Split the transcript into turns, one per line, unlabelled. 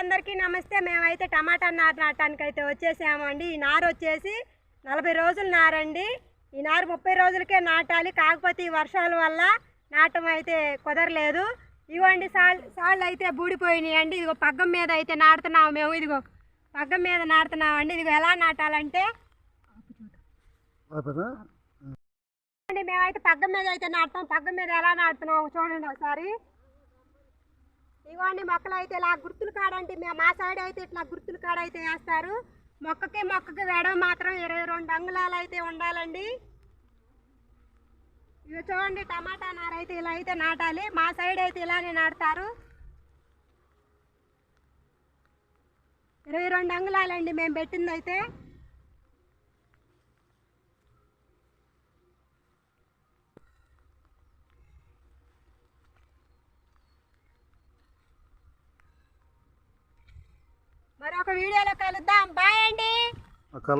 అందరికీ నమస్తే. మేమైతే టమాటా నారు నాటడానికి అయితే వచ్చేసామండి ఈ నారు వచ్చేసి నలభై రోజులు నారండి. ఈ నారు ముప్పై రోజులకే నాటాలి. కాకపోతే ఈ వర్షాల వల్ల నాటం అయితే కుదరలేదు. ఇవ్వండి సాల్ సాళ్ళు అయితే బూడిపోయినాయండి ఇదిగో పగ్గం మీద అయితే నాటుతున్నాము మేము. ఇదిగో పగ్గం మీద నాటుతున్నామండి ఇదిగో ఎలా నాటాలంటే అండి మేమైతే పగ్గం మీద అయితే నాటుతాం. పగ్గం మీద ఎలా నాటుతున్నాం చూడండి ఒకసారి. చూడండి మొక్కలు అయితే ఇలా గుర్తులు కాడండి. మేము మా సైడ్ అయితే ఇట్లా గుర్తులు కాడ అయితే వేస్తారు. మొక్కకి మొక్కకి వెడవ మాత్రం ఇరవై రెండు అంగుళాలు అయితే ఉండాలండి. ఇవి చూడండి టమాటా నార అయితే ఇలా అయితే నాటాలి. మా సైడ్ అయితే ఇలానే నాటుతారు. ఇరవై రెండు అంగుళాలండి మేము పెట్టింది అయితే ఒక వీడియోలో కలుద్దాం. బాయ్ అండి.
ఒక